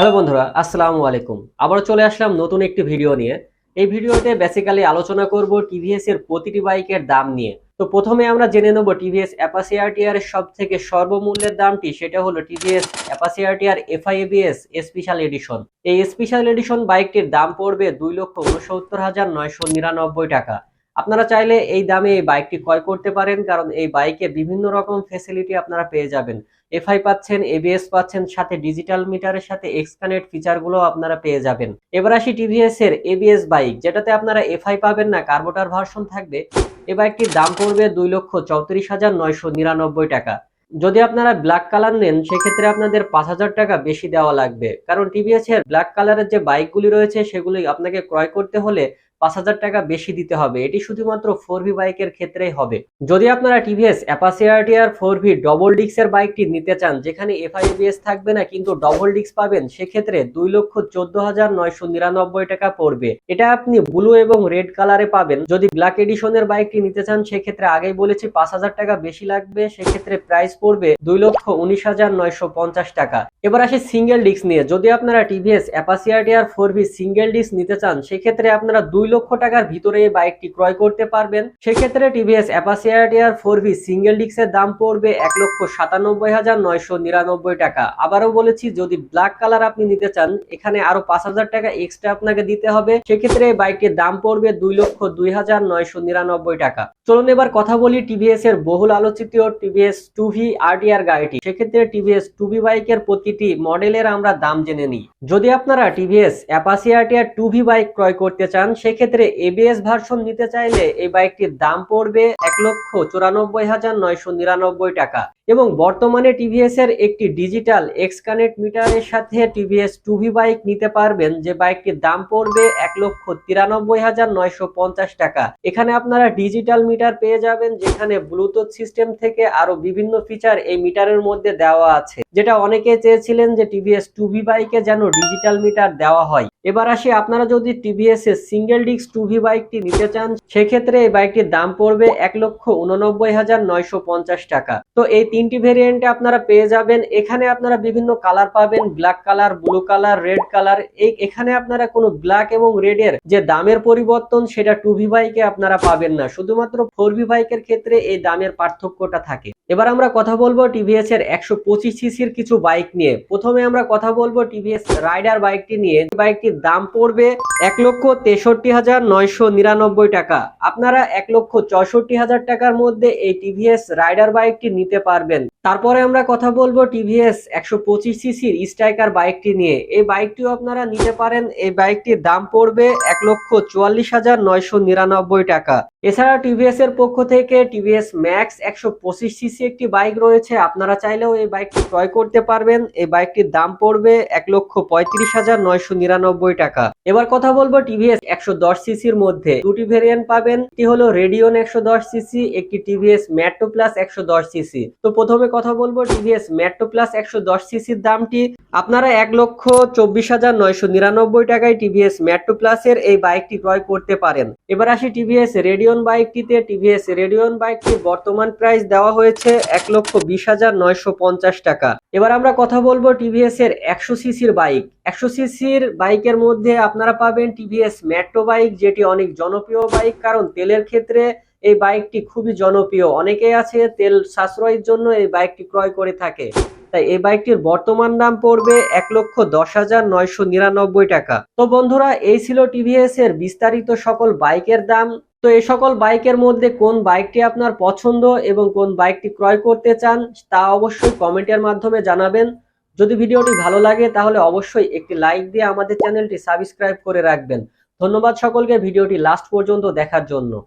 Hello বন্ধুরা, আসসালামু আলাইকুম। আবার চলে আসলাম নতুন একটি ভিডিও নিয়ে। এই ভিডিওতে বেসিক্যালি আলোচনা করব টিভিএস এর প্রতিটি বাইকের দাম নিয়ে। তো প্রথমে আমরা জেনে নেব টিভিএস অ্যাপাসি আরটিআর এর সব থেকে সর্বমূল্যের দামটি, সেটা হলো TVS Apache RTR FI ABS special edition এই স্পেশাল এডিশন বাইকটির দাম পড়বে দুই লক্ষ উনসত্তর হাজার নয়শো নিরানব্বই টাকা। আপনারা চাইলে এই দামে এই বাইকটি ক্রয় করতে পারেন, কারণ এই বাইকে বিভিন্ন রকম ফেসিলিটি আপনারা পেয়ে যাবেন। এফআই পাচ্ছেন এবিএস পাচ্ছেন, সাথে ডিজিটাল মিটারের সাথে এক্সকানেক্ট ফিচারগুলো আপনারা পেয়ে যাবেন। এবার আসি টিভিএস এর এবিএস বাইক যেটাতে আপনারা এফআই পাবেন না কার্বোটার ভার্সন থাকবে। এই বাইকটির দাম পড়বে দুই লক্ষ চৌত্রিশ হাজার নয়শো নিরানব্বই টাকা। যদি আপনারা ব্ল্যাক কালার নেন, সেক্ষেত্রে আপনাদের পাঁচ হাজার টাকা বেশি দেওয়া লাগবে। কারণ টিভিএস এর ব্ল্যাক কালারের যে বাইকগুলি রয়েছে, সেগুলি আপনাকে ক্রয় করতে হলে পাঁচ হাজার টাকা বেশি দিতে হবে। এটি শুধুমাত্র ফোর ভি বাইকের ক্ষেত্রেই হবে। যদি আপনারা TVS Apache RTR four V, double ডিক্সের বাইকটি নিতে চান, যেখানে এফআইবিএস থাকবে না, কিন্তু ডবল ডিক্স পাবেন, সেক্ষেত্রে দুই লক্ষ চোদ্দ হাজার নয়শো নিরানব্বই টাকা পড়বে। এটা আপনি ব্লু এবং রেড কালারে পাবেন। যদি ব্ল্যাক এডিশনের বাইকটি নিতে চান, সেক্ষেত্রে আগেই বলেছি পাঁচ হাজার টাকা বেশি লাগবে, সেক্ষেত্রে প্রাইস পড়বে দুই লক্ষ উনিশ হাজার নয়শো পঞ্চাশ টাকা। এবার আসি সিঙ্গেল ডিস্ক নিয়ে। যদি আপনারা TVS Apache RTR four V single disc নিতে চান, সেক্ষেত্রে আপনারা দুই লক্ষ টাকার ভিতরে বাইকটি ক্রয় করতে পারবেন। সেক্ষেত্রে TVS Apache RTR four V single ডিস্কের দাম পড়বে এক লক্ষ সাতানব্বই হাজার নয়শো নিরানব্বই টাকা। আবারও বলেছি, যদি ব্ল্যাক কালার আপনি নিতে চান, এখানে আরও পাঁচ হাজার টাকা এক্সট্রা আপনাকে দিতে হবে। সেক্ষেত্রে বাইকটির দাম পড়বে দুই লক্ষ দুই হাজার নয়শো নিরানব্বই টাকা। চলুন এবার কথা বলি টিভিএস এর বহুল আলোচিত টিভিএস টু ভি আরটিআর গাড়িটি। সেক্ষেত্রে টিভিএস টু ভি বাইকের প্রতিটি মডেলের আমরা দাম জেনে নিই। যদি আপনারা TVS Apache RTR two V bike ক্রয় করতে চান, সেক্ষেত্রে এবিএস ভার্সন নিতে চাইলে এই বাইকটির দাম পড়বে এক লক্ষ চুরানব্বই হাজার নয়শো নিরানব্বই টাকা। এবং বর্তমানে টিভিএস এর একটি ডিজিটাল এক্স কানেক্ট মিটারের সাথে টিভিএস টু ভি বাইক নিতে পারবেন। যে বাইকটির দাম পড়বে এক লক্ষ তিরানব্বই হাজার নয়শো পঞ্চাশ টাকা। এখানে আপনারা ডিজিটাল মিটার পেয়ে যাবেন, যেখানে ব্লুটুথ সিস্টেম থেকে আরও বিভিন্ন ফিচার এই মিটারের মধ্যে দেওয়া আছে। যেটা অনেকে চেয়েছিলেন যে টিভিএস টু ভি বাইকে যেন ডিজিটাল মিটার দেওয়া হয়। এবার আসি, আপনারা যদি টিভিএস এর সিঙ্গেল ডিস্ক টু ভি বাইকটি নিতে চান, সেক্ষেত্রে এই বাইকটির দাম পড়বে এক লক্ষ উননব্বই হাজার নয়শো পঞ্চাশ টাকা। তো এই তিনটি ভেরিয়েন্টে আপনারা পেয়ে যাবেন। এখানে আপনারা বিভিন্ন কালার পাবেন black colour blue colour red colour এই এখানে আপনারা কোনো ব্ল্যাক এবং রেড এর যে দামের পরিবর্তন, সেটা টু ভি বাইকে আপনারা পাবেন না। শুধুমাত্র ফোর ভি বাইকের ক্ষেত্রে এই দামের পার্থক্যটা থাকে। এবার আমরা কথা বলব টিভিএস এর একশো পঁচিশ সিসির কিছু বাইক নিয়ে। প্রথমে আমরা কথা বলব টিভিএস রাইডার বাইকটি নিয়ে। বাইকটির দাম পড়বে এক লক্ষ তেষট্টি হাজার নয়শো নিরানব্বই টাকা। আপনারা এক লক্ষ চৌষট্টি হাজার টাকার মধ্যে এই টিভিএস রাইডার বাইকটি নিতে পারবেন। তারপরে আমরা কথা বলব টিভিএস একশো পঁচিশ সিসির স্ট্রাইকার বাইকটি নিয়ে। এই বাইকটিও আপনারা নিতে পারেন। এই বাইকটির দাম পড়বে এক লক্ষ চুয়াল্লিশ হাজার নয়শো নিরানব্বই টাকা। এছাড়া টিভিএস এর পক্ষ থেকে টিভিএস ম্যাক্স একশো পঁচিশ সিসি একটি বাইক রয়েছে। আপনারা চাইলেও এই বাইকটি ক্রয় করতে পারবেন। এই বাইকটির দাম পড়বে এক লক্ষ পঁয়ত্রিশ হাজার নয়শো নিরানব্বই টাকা। এবার কথা বলব টিভিএস একশো দশ সিসির মধ্যে। দুটি ভেরিয়েন্ট পাবেন। একটি হলো রেডিয়ন একশো দশ সিসি একটি টিভিএস ম্যাট্রো প্লাস একশো দশ সিসি তো প্রথমে কথা বলব টিভিএস ম্যাট্রো প্লাস একশো দশ সিসির দামটি। আপনারা এক লক্ষ চব্বিশ হাজার নয়শো নিরানব্বই টাকায় টিভিএস ম্যাট্রো প্লাসের এই বাইকটি ক্রয় করতে পারেন। এবার আসি টিভিএস রেডিয়ন বাইকটিতে টিভিএস রেডিয়ন বাইকটির বর্তমান প্রাইস দেওয়া হয়েছে এক লক্ষ বিশ হাজার নয়শো পঞ্চাশ টাকা। এবার আমরা কথা বলব টিভিএস এর একশো সিসির বাইক। একশো সিসির বাইকের মধ্যে আপনারা পাবেন টিভিএস মেট্রো বাইক, যেটি অনেক জনপ্রিয় বাইক, কারণ তেলের ক্ষেত্রে এই বাইকটি খুবই জনপ্রিয়। অনেকেই আছে তেল সাশ্রয়ের জন্য এই বাইকটি ক্রয় করে থাকে। তাই এই বাইকটির বর্তমান দাম পড়বে এক লক্ষ দশ হাজার নয়শো নিরানব্বই টাকা। তো বন্ধুরা, এই ছিল টিভিএস এর বিস্তারিত সকল বাইকের দাম। তো এই সকল বাইকের মধ্যে কোন বাইকটি আপনার পছন্দ এবং কোন বাইকটি ক্রয় করতে চান, তা অবশ্যই কমেন্টের মাধ্যমে জানাবেন। যদি ভিডিওটি ভালো লাগে, তাহলে অবশ্যই একটি লাইক দিয়ে আমাদের চ্যানেলটি সাবস্ক্রাইব করে রাখবেন। ধন্যবাদ সকলকে, ভিডিওটি লাস্ট পর্যন্ত দেখার জন্য।